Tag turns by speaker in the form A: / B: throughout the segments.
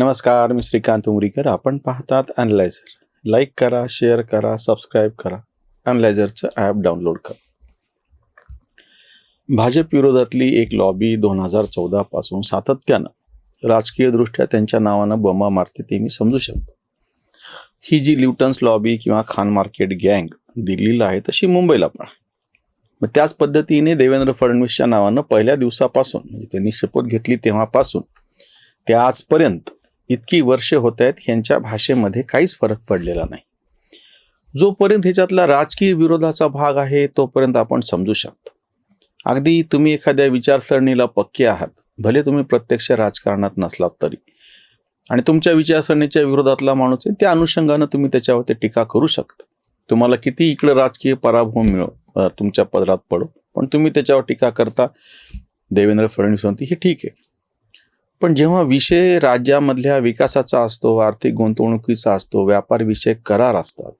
A: नमस्कार मी श्रीकांत उमरीकर. आपण पाहतात अनलायझर लाईक करा शेअर करा सबस्क्राईब करा. अनलायझरचं ॲप डाउनलोड करा. भाजप विरोधातली एक लॉबी दोन हजार चौदा पासून सातत्यानं राजकीयदृष्ट्या त्यांच्या नावानं बमा मारते ते मी समजू शकतो. ही जी ल्युटन्स लॉबी किंवा खान मार्केट गँग दिल्लीला आहे तशी मुंबईला पण आहे. मग त्याच पद्धतीने देवेंद्र फडणवीसच्या नावानं पहिल्या दिवसापासून म्हणजे त्यांनी शपथ घेतली तेव्हापासून ते आजपर्यंत इतकी वर्षे होत आहेत यांच्या भाषेमध्ये काहीच फरक पडलेला नाही. जोपर्यंत ह्याच्यातला राजकीय विरोधाचा भाग आहे तोपर्यंत आपण समजू शकतो. अगदी तुम्ही एखाद्या विचारसरणीला पक्के आहात भले तुम्ही प्रत्यक्ष राजकारणात नसलात तरी. आणि तुमच्या विचारसरणीच्या विरोधातला माणूस आहे त्या अनुषंगानं तुम्ही त्याच्यावरती टीका करू शकता. तुम्हाला किती इकडं राजकीय पराभव मिळो तुमच्या पदरात पडो पण तुम्ही त्याच्यावर टीका करता देवेंद्र फडणवीस म्हणते हे ठीक आहे. पण जेव्हा विषय राज्यामधल्या विकासाचा असतो आर्थिक गुंतवणुकीचा असतो व्यापार विषयक करार असतात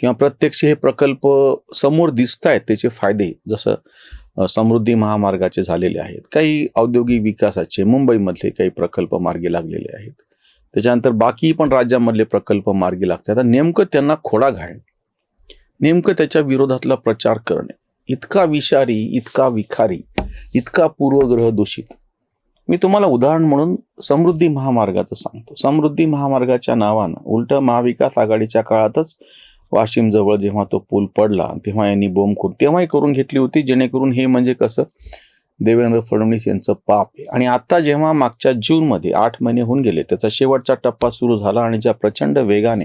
A: किंवा प्रत्यक्ष हे प्रकल्प समोर दिसत आहेत त्याचे फायदे जसं समृद्धी महामार्गाचे झालेले आहेत काही औद्योगिक विकासाचे मुंबईमधले काही प्रकल्प मार्गी लागलेले आहेत त्याच्यानंतर बाकी पण राज्यामधले प्रकल्प मार्गी लागतात आता नेमकं त्यांना खोडा घालणे नेमकं त्याच्या विरोधातला प्रचार करणे इतका विषारी इतका विखारी इतका पूर्वग्रह दूषित मी तुम्हाला उदाहरण म्हणून समृद्धी महामार्गाचं सांगतो. समृद्धी महामार्गाच्या नावानं उलट महाविकास आघाडीच्या काळातच वाशिम जवळ जेव्हा तो पूल पडला तेव्हा यांनी बोंबखूर तेव्हाही करून घेतली होती जेणेकरून हे म्हणजे कसं? देवेंद्र फडणवीस यांचं पाप आहे. आणि आता जेव्हा मागच्या जूनमध्ये आठ महिने होऊन गेले त्याचा शेवटचा टप्पा सुरू झाला आणि ज्या प्रचंड वेगाने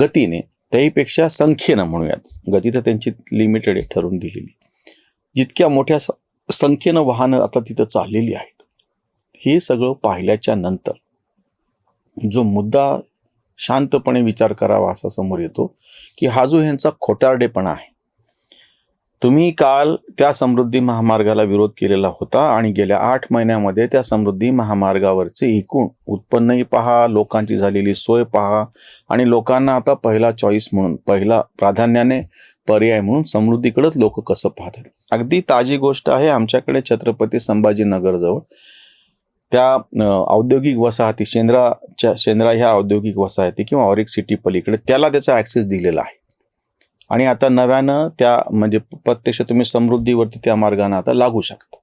A: गतीने त्याहीपेक्षा संख्येनं म्हणूयात गती तर त्यांची लिमिटेड ठरवून दिलेली. जितक्या मोठ्या संख्येनं वाहनं आता तिथं चाललेली आहेत. हे सगळं पाहिल्याच्या नंतर जो मुद्दा शांतपणे विचार करावा असा समोर येतो की हा जो ह्यांचा खोटारडेपणा आहे. तुम्ही काल त्या समृद्धी महामार्गाला विरोध केलेला होता आणि गेल्या आठ महिन्यामध्ये त्या समृद्धी महामार्गावरचे एकूण उत्पन्नही पहा लोकांची झालेली सोय पहा आणि लोकांना आता पहिला चॉईस म्हणून पहिला प्राधान्याने पर्याय म्हणून समृद्धीकडेच लोक कसं पाहतात. अगदी ताजी गोष्ट आहे आमच्याकडे छत्रपती संभाजीनगरजवळ. त्या औद्योगिक वसाहती शेंद्राच्या शेंद्रा ह्या औद्योगिक वसाहती किंवा ऑरिक सिटी पलीकडे त्याला त्याचा ॲक्सेस दिलेला आहे. आणि आता नव्यानं त्या म्हणजे प्रत्यक्ष तुम्ही समृद्धीवरती त्या मार्गाने आता लागू शकता.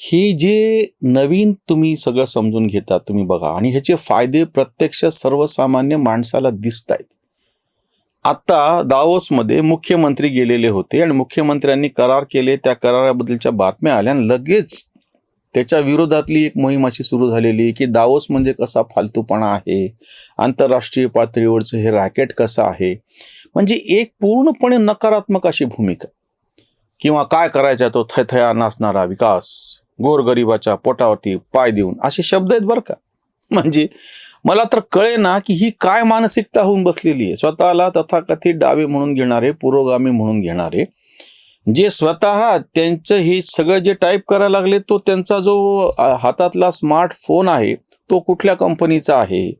A: ही जे नवीन तुम्ही सगळं समजून घेता तुम्ही बघा. आणि ह्याचे फायदे प्रत्यक्ष सर्वसामान्य माणसाला दिसत आहेत आता दावोसमध्ये मुख्यमंत्री गेलेले होते आणि मुख्यमंत्र्यांनी करार केले त्या कराराबद्दलच्या बातम्या आल्या आणि लगेच त्याच्या विरोधातली एक मोहीम अशी सुरू झालेली की दावोस म्हणजे कसा फालतूपणा आहे? आंतरराष्ट्रीय पातळीवरचं हे रॅकेट कसं आहे? म्हणजे एक पूर्णपणे नकारात्मक अशी भूमिका. किंवा काय करायचा तो थयथया नाचणारा विकास गोरगरिबाच्या पोटावरती पाय देऊन असे शब्द आहेत बरं का. म्हणजे मला तर कळे ना की ही काय मानसिकता होऊन बसलेली आहे. स्वतःला तथाकथित डावे म्हणून घेणारे पुरोगामी म्हणून घेणारे जे स्वतः त्यांचं हे सगळं जे टाईप करायला लागले तो त्यांचा जो हातातला स्मार्टफोन आहे तो कुठल्या कंपनीचा आहे?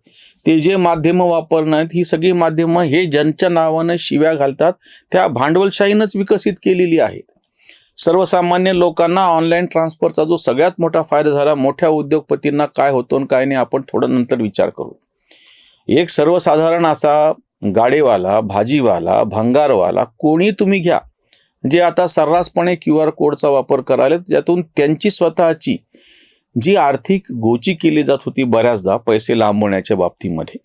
A: ते जे माध्यमं वापरणार ही सगळी माध्यमं हे ज्यांच्या नावानं शिव्या घालतात त्या भांडवलशाहीनंच विकसित केलेली आहेत. सर्वसामान्य लोकांना ऑनलाईन ट्रान्सफरचा जो सगळ्यात मोठा फायदा झाला मोठ्या उद्योगपतींना काय होतो आणि काय नाही आपण थोडं नंतर विचार करू. एक सर्वसाधारण असा गाडेवाला भाजीवाला भंगारवाला कोणी तुम्ही घ्या जे आता सर्रासपणे क्यू आर कोडचा वापर करायला ज्यातून त्यांची स्वतःची जी आर्थिक गोची केली जात होती बऱ्याचदा पैसे लांबवण्याच्या बाबतीमध्ये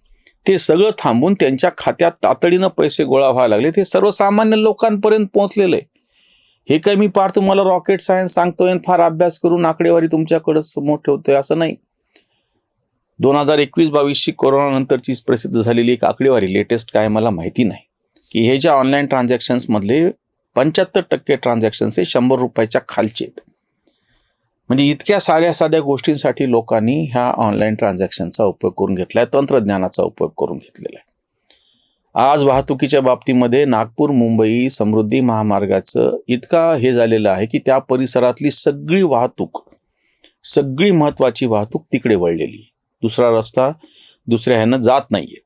A: ते सगळं थांबून त्यांच्या खात्यात तातडीनं पैसे गोळा व्हायला लागले. ते सर्वसामान्य लोकांपर्यंत पोहोचलेलं. आहे हे काय मी पार तुम्हाला रॉकेट सायन्स सांगतोय आणि फार अभ्यास करून आकडेवारी तुमच्याकडे समोर ठेवतोय असं नाही. दोन हजार एकवीस बावीसची कोरोनानंतरची प्रसिद्ध झालेली एक आकडेवारी लेटेस्ट काय मला माहिती नाही. की हे ज्या ऑनलाईन ट्रान्झॅक्शन्समधले पंच्याहत्तर टक्के ट्रान्झॅक्शन्स हे शंभर रुपयाच्या खालचे आहेत. म्हणजे इतक्या साध्या साध्या गोष्टींसाठी लोकांनी ह्या ऑनलाईन ट्रान्झॅक्शनचा उपयोग करून घेतला आहे तंत्रज्ञानाचा उपयोग करून घेतलेला आहे. आज वाहतुकीच्या बाबतीमध्ये नागपूर मुंबई समृद्धी महामार्गाचं इतका हे झालेलं आहे की त्या परिसरातली सगळी वाहतूक सगळी महत्त्वाची वाहतूक तिकडे वळलेली दुसरा रस्ता दुसऱ्या ह्यानं जात नाहीये.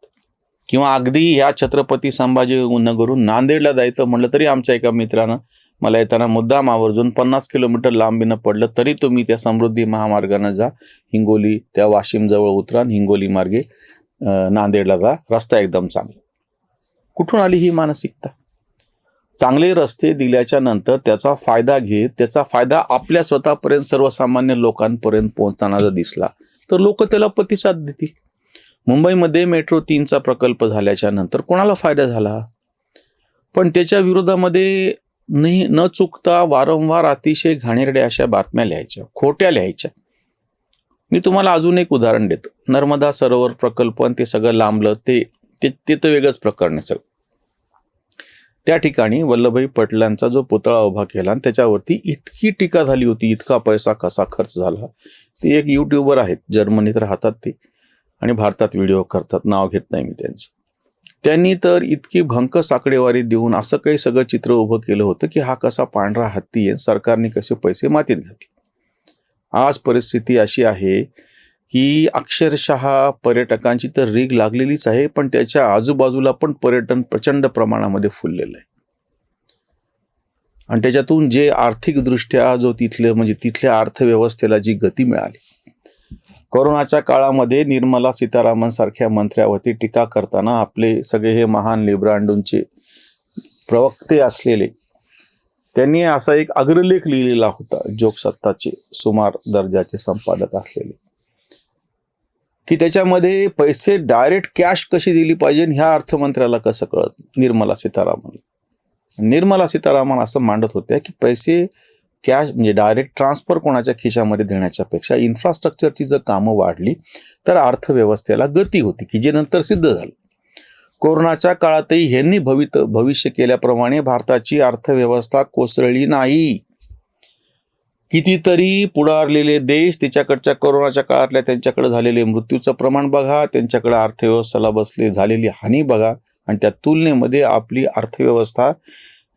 A: किंवा अगदी ह्या छत्रपती संभाजी नगरून नांदेडला जायचं म्हटलं तरी आमच्या एका मित्रानं मला येताना मुद्दाम आवर्जून पन्नास किलोमीटर लांबीनं पडलं तरी तुम्ही त्या समृद्धी महामार्गानं जा. हिंगोली त्या वाशिमजवळ उतरा हिंगोली मार्गे नांदेडला जा. रस्ता एकदम चांगला. कुठून आली ही मानसिकता? चांगले रस्ते दिल्याच्या नंतर त्याचा फायदा घेत त्याचा फायदा आपल्या स्वतःपर्यंत सर्वसामान्य लोकांपर्यंत पोहोचताना जर दिसला तर लोक त्याला प्रतिसाद देतील. मुंबईमध्ये मेट्रो तीनचा प्रकल्प झाल्याच्यानंतर कोणाला फायदा झाला? पण त्याच्या विरोधामध्ये नाही न चुकता वारंवार अतिशय घाणेरड्या अशा बातम्या लिहायच्या खोट्या लिहायच्या. मी तुम्हाला अजून एक उदाहरण देतो. नर्मदा सरोवर प्रकल्प आणि ते सगळं लांबलं ते ते ते तर वेगळंच प्रकरण आहे सगळं. त्या ठिकाणी वल्लभभाई पटलांचा जो पुतळा उभा केला आणि त्याच्यावरती इतकी टीका झाली होती इतका पैसा कसा खर्च झाला. ते एक युट्यूबर आहेत जर्मनीत राहतात ते. आणि भारतात व्हिडिओ करतात. नाव घेत नाही मी त्यांचं. त्यांनी तर इतकी भंकस आकडेवारी देऊन असं काही सगळं चित्र उभं केलं होतं की हा कसा पांढरा हत्ती आहे. सरकारने कसे पैसे मातीत घातले. आज परिस्थिती अशी आहे की अक्षरशः पर्यटकांची तर रीग लागलेलीच आहे पण त्याच्या आजूबाजूला पण पर्यटन प्रचंड प्रमाणामध्ये फुललेलं आहे. आणि त्याच्यातून जे आर्थिकदृष्ट्या जो तिथलं म्हणजे तिथल्या अर्थव्यवस्थेला जी गती मिळाली कोरोनाच्या काळामध्ये निर्मला सीतारामन सारख्या मंत्र्यावरती टीका करताना आपले सगळे हे महान लिब्रांडूंचे प्रवक्ते असलेले त्यांनी असा एक अग्रलेख लिहिलेला होता जोगसत्ताचे सुमार दर्जाचे संपादक असलेले की त्याच्यामध्ये पैसे डायरेक्ट कॅश कशी दिली पाहिजे ह्या अर्थमंत्र्याला कसं कळत? निर्मला सीतारामन. निर्मला सीतारामन असं मांडत होत्या की पैसे कॅश म्हणजे डायरेक्ट ट्रान्सफर कोणाच्या खिशामध्ये देण्याच्या पेक्षा इन्फ्रास्ट्रक्चरची जर कामं वाढली तर अर्थव्यवस्थेला गती होती की जे नंतर सिद्ध झालं. कोरोनाच्या काळातही ह्यांनी भवित भविष्य केल्याप्रमाणे भारताची अर्थव्यवस्था कोसळली नाही. कितीतरी पुढारलेले देश त्याच्याकडच्या कोरोनाच्या काळातल्या त्यांच्याकडे झालेले मृत्यूचं प्रमाण बघा त्यांच्याकडे अर्थव्यवस्थेला बसले झालेली हानी बघा आणि त्या तुलनेमध्ये आपली अर्थव्यवस्था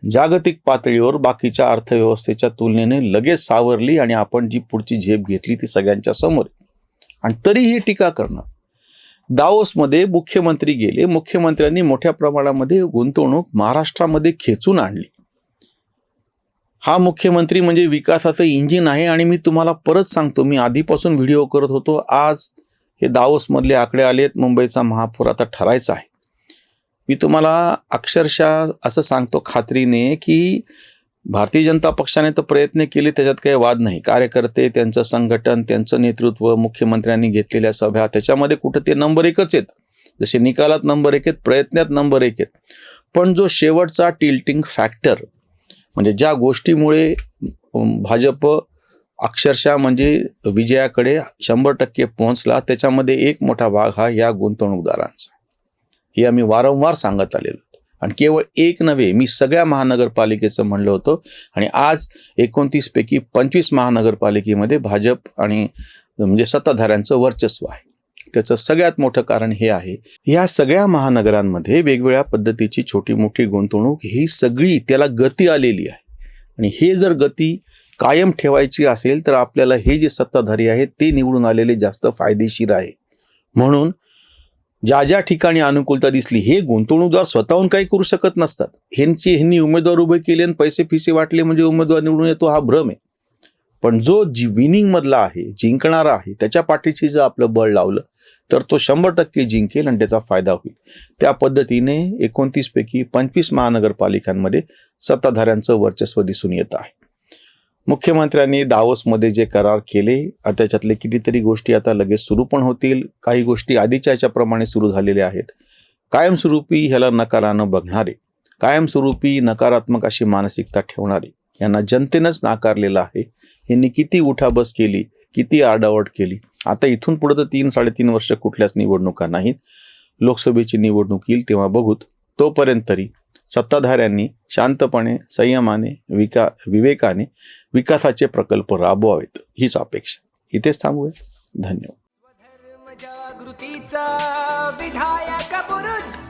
A: जागतिक पातळीवर बाकीच्या अर्थव्यवस्थेच्या तुलनेने लगेच सावरली आणि आपण जी पुढची झेप घेतली ती सगळ्यांच्या समोर आणि तरीही टीका करणार दाओसमध्ये मुख्यमंत्री गेले. मुख्यमंत्र्यांनी मोठ्या प्रमाणामध्ये गुंतवणूक महाराष्ट्रामध्ये खेचून आणली. हा मुख्यमंत्री म्हणजे विकासाचं इंजिन आहे आणि मी तुम्हाला परत सांगतो मी आधीपासून व्हिडिओ करत होतो. आज हे दाओसमधले आकडे आलेत. मुंबईचा महापूर आता ठरायचा आहे. मी तुम्हाला अक्षरशः असं सांगतो खात्रीने की भारतीय जनता पक्षाने तर प्रयत्न केले त्याच्यात काही वाद नाही. कार्यकर्ते त्यांचं संघटन त्यांचं नेतृत्व मुख्यमंत्र्यांनी घेतलेल्या सभा त्याच्यामध्ये कुठं ते नंबर एकच आहेत. जसे निकालात नंबर एक आहेत प्रयत्नात नंबर एक आहेत. पण जो शेवटचा टिल्टिंग फॅक्टर म्हणजे ज्या गोष्टीमुळे भाजप अक्षरशः म्हणजे विजयाकडे शंभर टक्के पोहोचला त्याच्यामध्ये एक मोठा भाग हा या गुंतवणूकदारांचा. हे आम्ही वारंवार सांगत आलेलो आणि केवळ एक नव्हे मी सगळ्या महानगरपालिकेचं म्हणलं होतं. आणि आज एकोणतीसपैकी पंचवीस महानगरपालिकेमध्ये भाजप आणि म्हणजे सत्ताधाऱ्यांचं वर्चस्व आहे. त्याचं सगळ्यात मोठं कारण हे आहे या सगळ्या महानगरांमध्ये वेगवेगळ्या पद्धतीची छोटी मोठी गुंतवणूक ही सगळी त्याला गती आलेली आहे. आणि हे जर गती कायम ठेवायची असेल तर आपल्याला हे जे सत्ताधारी आहेत ते निवडून आलेले जास्त फायदेशीर आहे. म्हणून ज्या ज्या ठिकाणी अनुकूलता दिसली हे गुंतवणूकदार स्वतःहून काही करू शकत नसतात. ह्यांची ह्यांनी उमेदवार उभे केले आणि पैसे फिसे वाटले म्हणजे उमेदवार निवडून येतो हा भ्रम आहे. पण जो जी विनिंगमधला आहे जिंकणारा आहे त्याच्या पाठीशी जर आपलं बळ लावलं तर तो शंभर टक्के जिंकेल आणि त्याचा फायदा होईल. त्या पद्धतीने एकोणतीसपैकी पंचवीस महानगरपालिकांमध्ये सत्ताधाऱ्यांचं वर्चस्व दिसून येत आहे. मुख्यमंत्र्यांनी दावोसमध्ये जे करार केले त्याच्यातले कितीतरी गोष्टी आता लगेच सुरू पण होतील. काही गोष्टी आधीच्या याच्याप्रमाणे सुरू झालेल्या आहेत. कायमस्वरूपी ह्याला नकारानं बघणारे कायमस्वरूपी नकारात्मक अशी मानसिकता ठेवणारे यांना जनतेनंच नाकारलेलं आहे. यांनी किती उठाबस केली किती आडावड केली. आता इथून पुढे तर तीन साडेतीन वर्ष कुठल्याच निवडणुका नाहीत. लोकसभेची निवडणूक येईल तेव्हा बघूत. तोपर्यंत तरी सत्ताधाऱ्यांनी शांतपणे संयमाने विका विवेकाने विकासाचे प्रकल्प राबवावेत हीच अपेक्षा इथेच थांबूया. धन्यवाद.
B: जागृतीचा विधायक बुरुज.